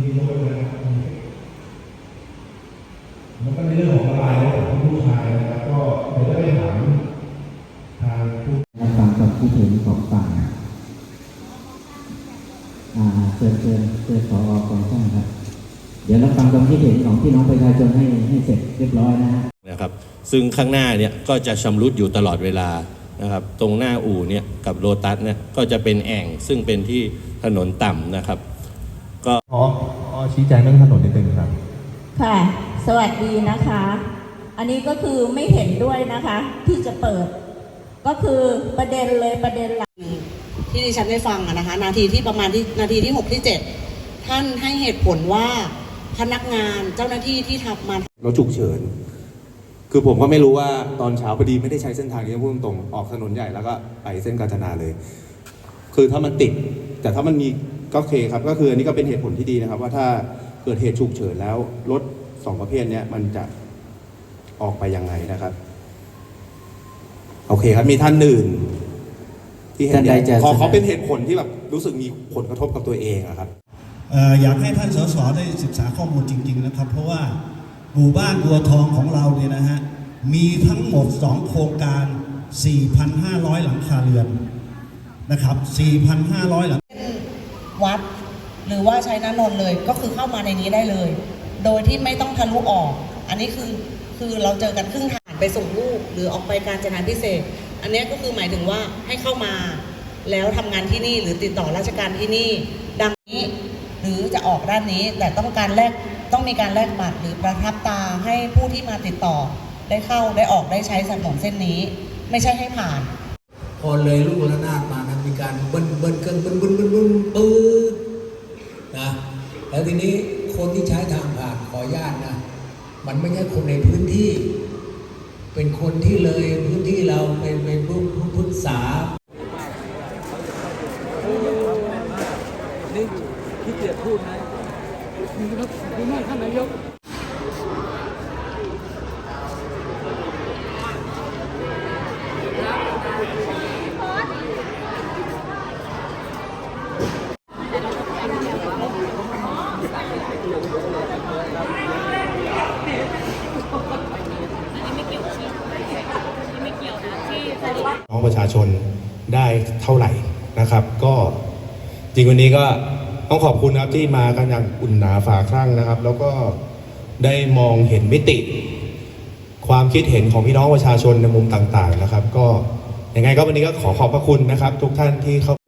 มีมีด้วยนะครับแล้วก็ในเรื่องของลายของผู้ชายนะครับก็เดี๋ยวจะไปถามทางผู้รับฟังความคิดเห็นของฝ่ายอ่าเชิญเชิญเชิญผอกองช่างครับ เดี๋ยวรับฟังความคิดเห็นของพี่น้องประชาชนให้ให้เสร็จเรียบร้อยนะฮะนะครับซึ่งข้างหน้าเนี่ยก็จะชำรุดอยู่ตลอดเวลานะครับตรงหน้าอู่เนี่ยกับโลตัสเนี่ยก็จะเป็นแอ่งซึ่งเป็นที่ถนนต่ำนะครับ ก็ขอขอ ชี้แจงเรื่องถนนนิดนึงครับ ค่ะ สวัสดีนะคะ อันนี้ก็คือไม่เห็นด้วยนะคะ ที่จะเปิด ก็คือประเด็นเลยประเด็นหลักที่ดิฉันได้ฟังอะนะคะ นาทีที่ประมาณที่นาทีที่ 6 ที่ 7 ท่านให้เหตุผลว่าพนักงานเจ้าหน้าที่ที่ทำมารถฉุกเฉิน คือผมก็ไม่รู้ว่าตอนเช้าพอดีไม่ได้ใช้เส้นทางนี้พูดตรงๆออกถนนใหญ่แล้วก็ไปเส้นกาญจนาเลย คือถ้ามันติด แต่ถ้ามันมี ก็โอเคครับก็คืออันนี้ก็เป็นเหตุผลที่ดีนะครับ ว่าถ้าเกิดเหตุฉุกเฉินแล้วรถสองประเภทเนี้ยมันจะออกไปยังไงนะครับ โอเคครับมีท่านอื่น ที่เห็นท่านใดจะขอเสนอเขาเป็นเหตุผลที่แบบรู้สึกมีผลกระทบกับตัวเองอะครับเอ่ออยากให้ท่านสสได้ศึกษาข้อมูลจริง ๆ นะครับ เพราะว่าหมู่บ้านบัวทองของเราเนี่ยนะฮะมีทั้งหมด 2 โครงการ 4,500 หลังคาเรือนนะครับ 4,500 หลัง วัด หรือว่าใช้น้านนเลยก็คือเข้ามาในนี้ได้เลย โดยที่ไม่ต้องทะลุออก อันนี้คือคือเราเจอกันครึ่งทางไปส่งลูกหรือออกไปการจนาพิเศษ อันนี้ก็คือหมายถึงว่าให้เข้ามา แล้วทำงานที่นี่หรือติดต่อราชการที่นี่ ดังนี้หรือจะออกด้านนี้แต่ต้องการแลกต้องมีการแลกบัตรหรือประทับตาให้ผู้ที่มาติดต่อ ได้เข้าได้ออกได้ใช้ถนนเส้นนี้ ไม่ใช่ให้ผ่าน พอเลยลูกระนาดมา มีการเบิ้ลเบิ้ลเครื่องเบิ้ลเบิ้ลเบิ้ลเบิ้ลปื๊ดนะแล้วทีนี้คนที่ใช้ทางผ่านขออนุญาตนะมันไม่ใช่คนในพื้นที่ เป็นคนที่เลยพื้นที่เราเป็นเป็นผู้ผู้พุทธษานี่ที่เกียรติพูดนะคุณครับคุณมากท่านนายก น้องประชาชนได้เท่าไหร่นะครับ ก็จ ริงวันนี้ก็ต้องขอบคุณนะครับที่มากันอย่างอุ่นหนาฝาครั่งนะครับ แล้วก็ได้มองเห็นมิติ ความคิดเห็นของพี่น้องประชาชนในมุมต่างๆนะครับ ก็ยังไงก็วันนี้ก็ขอขอบพระคุณนะครับ ทุกท่านที่เข้า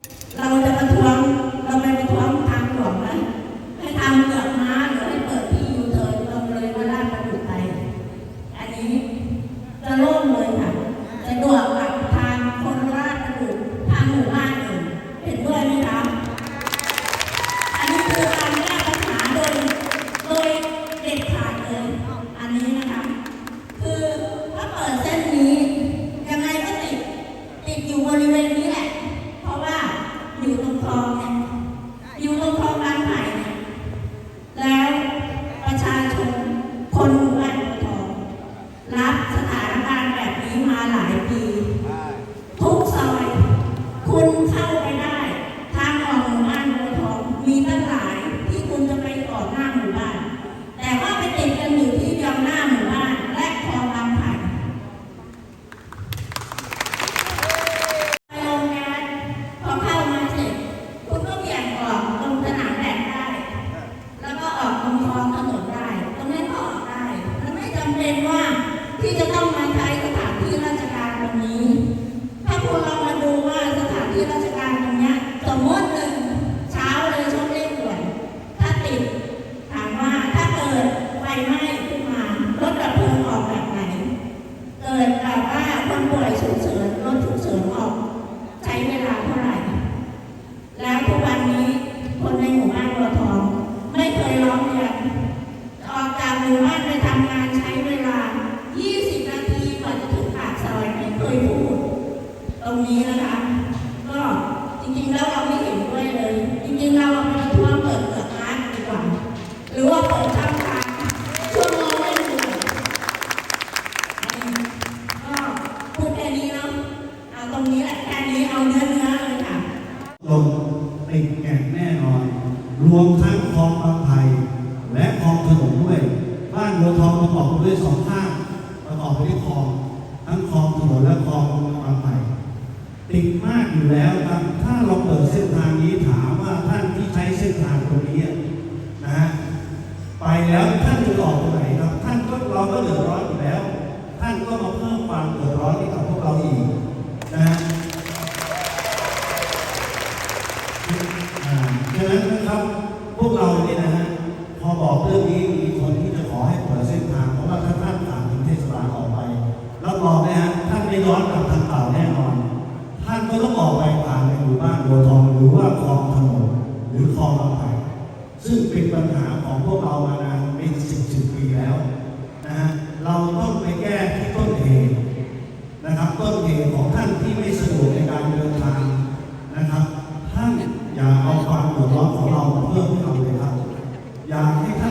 เกิดแบบว่า ฉะนั้นนะครับพวกเราเนี่ยนะฮะพอบอกเรื่องนี้มีคนที่จะขอให้เปิดเส้นทางเพราะว่าถ้าท่านผ่านถึงเทศบาลออกไปรับรองนะฮะท่านไม่ย้อนกลับทางเก่าแน่นอน ท่านก็ต้องออกไปผ่านในหมู่บ้านโดทองหรือว่าคลองถนนหรือคลองลำไผ่ซึ่งเป็นปัญหาของพวกเรามานานเป็นสิบสิบปีแล้ว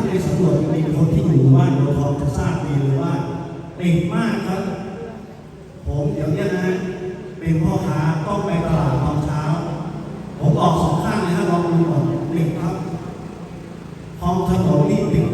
ที่ไปสำรวจมีคนที่อยู่บ้านโดยทองจะทราบดีเลยว่าติดมากครับ ผมเดี๋ยวนี้นะเป็นพ่อค้าต้องไปตลาดตอนเช้า ผมออกสองข้างเลยฮะลองดูก่อนติดครับท้องถนนนี่ติด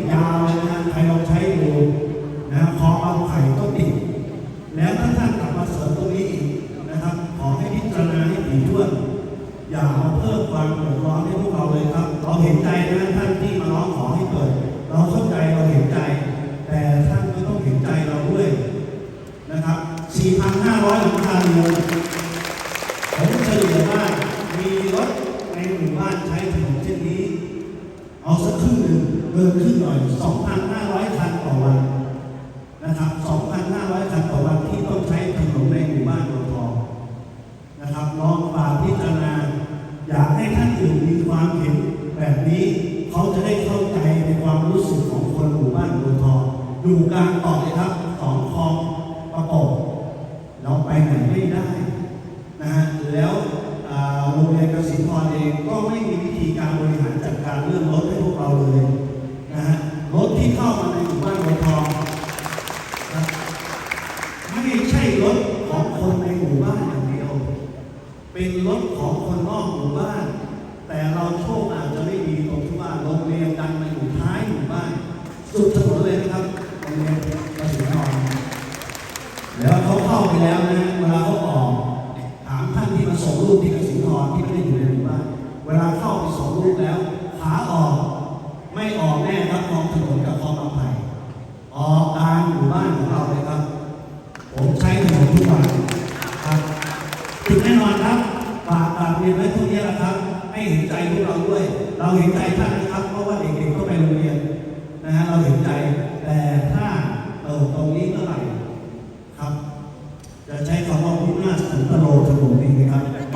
การต่อ แล้วเขาเข้าไปแล้วนะเวลาเขาออกถามท่านที่มาส่งรูปที่กระสิงห์ที่ไม่ได้อยู่ในหมู่บ้านเวลาเข้าไปส่งลูกแล้วขาออกไม่ออกแน่รับรองถนนกับคลองลำไผ่ออกกลางหมู่บ้าน ราชขุนตโลถนนนี่นะครับ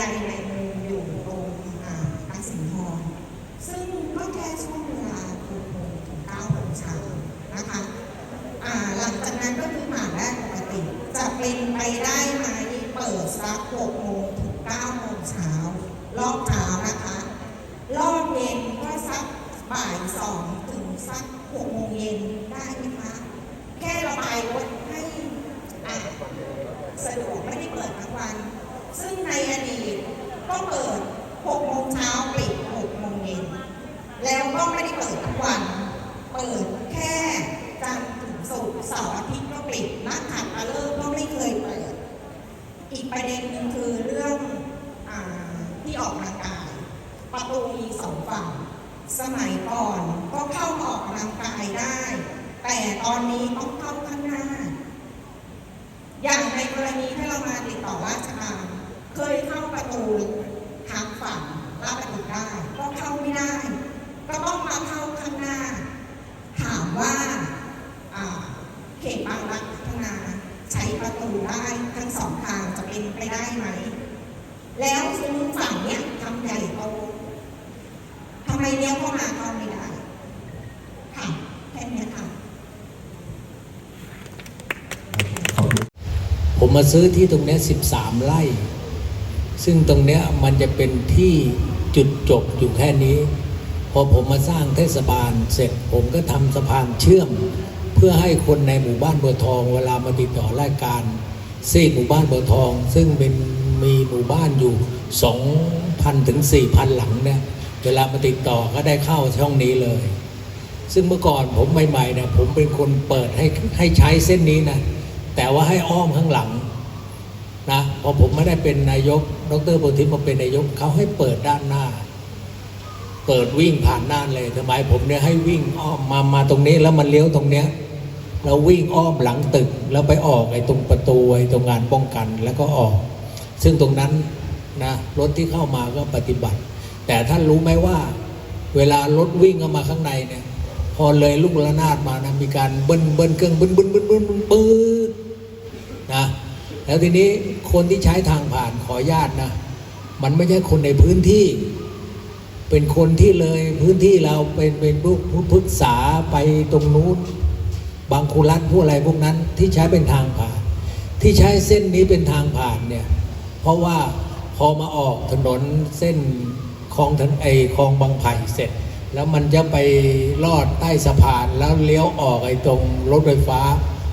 ยายในมืออยู่ตรงปักสิงห์ทองซึ่งก็แค่ช่วงเวลา6โมงถึง9โมงเช้านะคะหลังจากนั้นก็คือหมาได้ปกติ จะเป็นไปได้ไหมเปิดสัก6 ทั้งสองทางจะเป็นไปได้ไหม แล้วซุ้มฝั่งเนี้ยทำใหญ่โตทำไมเลี้ยวเข้ามาเข้าไม่ได้ค่ะแค่นี้ค่ะผมมาซื้อที่ตรงนี้13 ไร่ ซึ่งตรงเนี้ยมันจะเป็นที่จุดจบอยู่แค่นี้ พอผมมาสร้างเทศบาลเสร็จผมก็ทำสะพานเชื่อม เพื่อให้คนในหมู่บ้านบัวทองเวลามาติดต่อรายการ ซีกหมู่บ้านบัวทอง ซึ่งเป็นมีหมู่บ้านอยู่ 2,000 ถึง 4,000 หลังเนี่ยเวลามาติดต่อก็ได้เข้าช่องนี้เลย ซึ่งเมื่อก่อนผมใหม่ๆเนี่ยผมเป็นคนเปิดให้ให้ใช้เส้นนี้นะ แต่ว่าให้อ้อมข้างหลังนะพอผมไม่ได้เป็นนายก ดรโพธิมาเป็นนายกเขาให้เปิดด้านหน้า เปิดวิ่งผ่านน่านเลยทำไมผมเนี่ยให้วิ่งอ้อมมามาตรงนี้แล้วมันเลี้ยวตรงเนี้ย เราวิ่งอ้อมหลังตึกแล้วไปออกไอ้ตรงประตูไอ้ตรงงานป้องกันแล้วก็ออก ซึ่งตรงนั้นนะรถที่เข้ามาก็ปฏิบัติ แต่ท่านรู้ไหมว่า เวลารถวิ่งเข้ามาข้างในเนี่ย พอเลยลูกระนาดมานะมีการเบิ้ลเบิ้ลเครื่องเบิ้ลเบิ้ลเบิ้ลเบิ้ลปื๊ดนะแล้วทีนี้คนที่ใช้ทางผ่านขอญาตนะมันไม่ใช่คนในพื้นที่ เป็นคนที่เลยพื้นที่เราเป็นเป็นพวกผู้พึกษาไปตรงนู้น บางคูรัฐพวกอะไรพวกนั้นที่ใช้เป็นทางผ่าน ที่ใช้เส้นนี้เป็นทางผ่านเนี่ยเพราะว่าพอมาออกถนนเส้นคลองถนไอคลองบางไผ่เสร็จ แล้วมันจะไปลอดใต้สะพานแล้วเลี้ยวออกไอตรงรถไฟฟ้า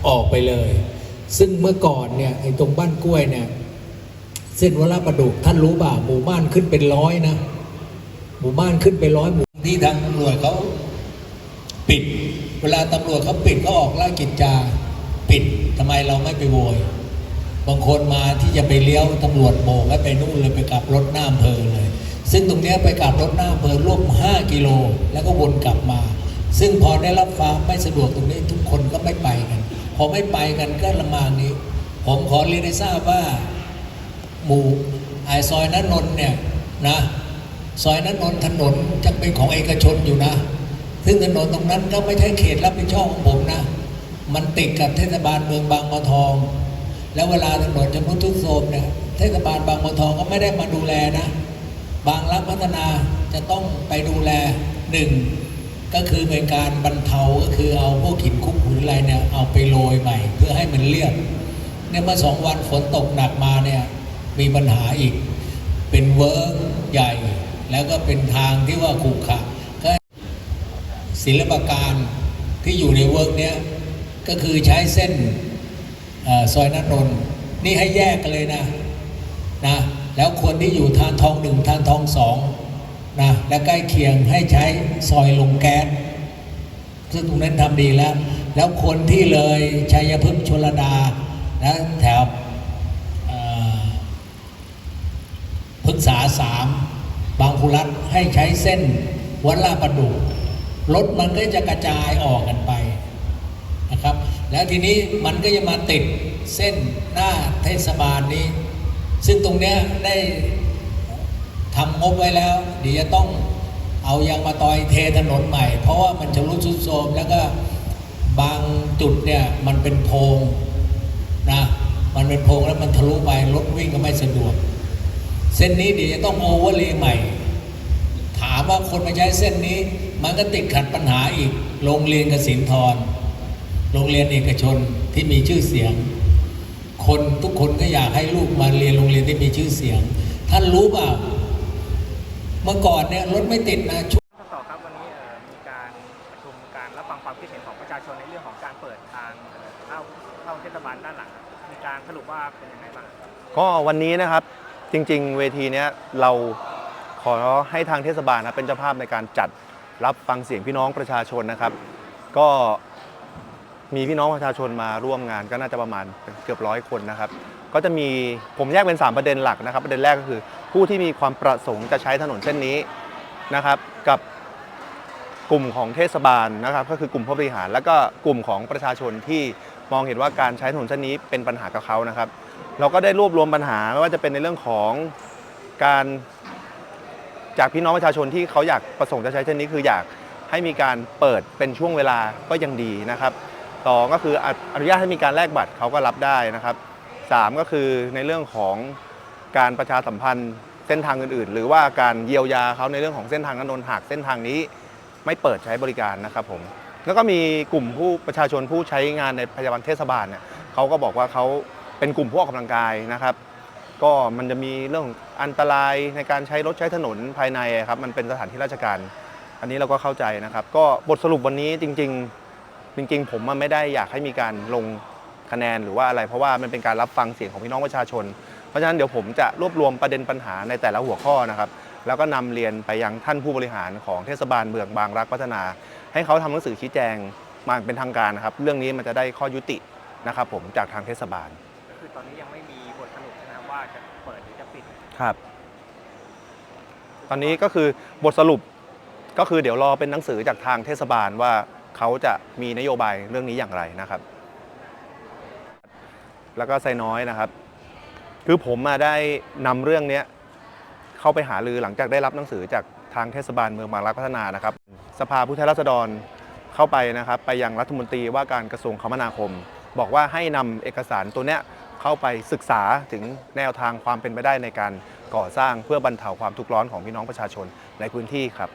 ออกไปเลย ซึ่งเมื่อก่อนเนี่ยไอตรงบ้านกล้วยเนี่ยเส้นวราประดุกท่านรู้ป่ะหมู่บ้านขึ้นเป็นร้อยนะ หมู่บ้านขึ้นไปร้อยหมู่ที่ทางตำรวจเขาปิด เวลาตำรวจเขาปิดเขาออกไล่กิจจา ปิดทำไมเราไม่ไปโวย บางคนมาที่จะไปเลี้ยวตำรวจโบกให้ไปนู่นเลยไปกลับรถหน้าอำเภอเลย ซึ่งตรงเนี้ยไปกลับรถหน้าอำเภอร่วม5กิโลแล้วก็วนกลับมา ซึ่งพอได้รับควาไม่สะดวกตรงนี้ทุกคนก็ไม่ไปกันพอไม่ไปกันก็ละมางนี้ ผมขอเรียนให้ทราบว่า หมู่ไอซอยนันนนเนี่ยนะซอยนันนนถนนจะเป็นของเอกชนอยู่นะ ซึ่งถนนตรงนั้นก็ไม่ใช่เขตรับผิดชอบของผมนะ มันติดกับเทศบาลเมืองบางบัวทอง แล้วเวลาถนนจะมุดทุกโทมเนี่ยเทศบาลบางบัวทองก็ไม่ได้มาดูแลนะ บางรักพัฒนาจะต้องไปดูแลหนึ่งก็คือเป็นการบรรเทาก็คือเอาพวกหินคุกหินอะไรเนี่ยเอาไปโรยใหม่ เพื่อให้มันเรียบเนี่ยเมื่อสองวันฝนตกหนักมาเนี่ยมีปัญหาอีก เป็นเวิร์กใหญ่ แล้วก็เป็นทางที่ว่าขรุขระ ศิลปการที่อยู่ในเวิร์กเนี้ยก็คือใช้เส้นอซอยนันนนนี่ให้แยกกันเลยนะนะแล้วคนที่อยู่ทางทองหนึ่งทางทองสองนะและใกล้เคียงให้ใช้ซอยลงแก๊สซึ่งตรงนั้นทำดีแล้ว แล้วคนที่เลยชัยพฤกษ์ชลดานะแถวพฤกษาสามบางคุรัตให้ใช้เส้นวัดลาประดุ รถมันก็จะกระจายออกกันไปนะครับ แล้วทีนี้มันก็จะมาติดเส้นหน้าเทศบาลนี้ ซึ่งตรงเนี้ยได้ทำงบไว้แล้ว เดี๋ยวจะต้องเอายางมาตอยเทถนนใหม่ เพราะว่ามันจะรุดซุดโทรมแล้วก็บางจุดเนี่ยมันเป็นโพงนะมันเป็นโพงแล้วมันทะลุไปรถวิ่งก็ไม่สะดวก เส้นนี้เดี๋ยวจะต้องโอเวอร์เลย์ใหม่ ถามว่าคนมาใช้เส้นนี้ มันก็ติดขัดปัญหาอีก โรงเรียนกสินทร โรงเรียนเอกชนที่มีชื่อเสียง คนทุกคนก็อยากให้ลูกมาเรียนโรงเรียนที่มีชื่อเสียง ท่านรู้เปล่า เมื่อก่อนเนี่ยรถไม่ติดนะต่อครับวันนี้เอ่อมีการประชุมการรับฟังความคิดเห็นของประชาชนในเรื่องของการเปิดทางเอ่อเข้าเข้าเทศบาลด้านหลังครับมีการสรุปว่าเป็นยังไงบ้างครับก็วันนี้นะครับจริง ๆ เวทีเนี้ยเราข อให้ทางเทศบาลนะเป็นเจ้าภาพในการจัดรับฟังเสียงพี่น้องประชาชนนะครับ ก็มีพี่น้องประชาชนมาร่วมงานก็น่าจะประมาณเกือบร้อยคนนะครับ ก็จะมีผมแยกเป็น 3 ประเด็นหลักนะครับ ประเด็นแรกก็คือผู้ที่มีความประสงค์จะใช้ถนนเส้นนี้นะครับ กับกลุ่มของเทศบาลนะครับ ก็คือกลุ่มผู้บริหาร แล้วก็กลุ่มของประชาชนที่มองเห็นว่าการใช้ถนนเส้นนี้เป็นปัญหากับเขานะครับ เราก็ได้รวบรวมปัญหาไม่ว่าจะเป็นในเรื่องของการ จากพี่น้องประชาชนที่เขาอยากประสงค์จะใช้เส้นนี้คืออยากให้มีการเปิดเป็นช่วงเวลาก็ยังดีนะครับสองก็คืออนุญาตให้มีการแลกบัตรเขาก็รับได้นะครับสามก็คือในเรื่องของการประชาสัมพันธ์เส้นทางอื่นๆ หรือว่าการเยียวยาเขาในเรื่องของเส้นทางนนนหากเส้นทางนี้ไม่เปิดใช้บริการนะครับผมแล้วก็มีกลุ่มผู้ประชาชนผู้ใช้งานในพยาบาลเทศบาลเนี่ยเขาก็บอกว่าเขาเป็นกลุ่มผู้ออกกำลังกายนะครับ ก็มันจะมีเรื่องอันตรายในการใช้รถใช้ถนนภายในครับมันเป็นสถานที่ราชการ อันนี้เราก็เข้าใจนะครับ ก็บทสรุปวันนี้จริง ๆ จริง ๆ ผมมันไม่ได้อยากให้มีการลงคะแนนหรือว่าอะไร เพราะว่ามันเป็นการรับฟังเสียงของพี่น้องประชาชน เพราะฉะนั้นเดี๋ยวผมจะรวบรวมประเด็นปัญหาในแต่ละหัวข้อนะครับ แล้วก็นำเรียนไปยังท่านผู้บริหารของเทศบาลเมืองบางรักพัฒนา ให้เขาทำหนังสือชี้แจงมาเป็นทางการนะครับ เรื่องนี้มันจะได้ข้อยุตินะครับผมจากทางเทศบาลก็คือตอนนี้ยังไม่ ครับ ตอนนี้ก็คือบทสรุปก็คือเดี๋ยวรอเป็นหนังสือจากทางเทศบาลว่าเขาจะมีนโยบายเรื่องนี้อย่างไรนะครับ แล้วก็ไซน้อยนะครับ คือผมมาได้นำเรื่องเนี้ยเข้าไปหารือหลังจากได้รับหนังสือจากทางเทศบาลเมืองบางรักพัฒนานะครับ สภาผู้แทนราษฎรเข้าไปนะครับ ไปยังรัฐมนตรีว่าการกระทรวงคมนาคม บอกว่าให้นำเอกสารตัวเนี้ย เข้าไปศึกษาถึงแนวทางความเป็นไปได้ในการก่อสร้างเพื่อบรรเทาความทุกข์ร้อนของพี่น้องประชาชนในพื้นที่ครับ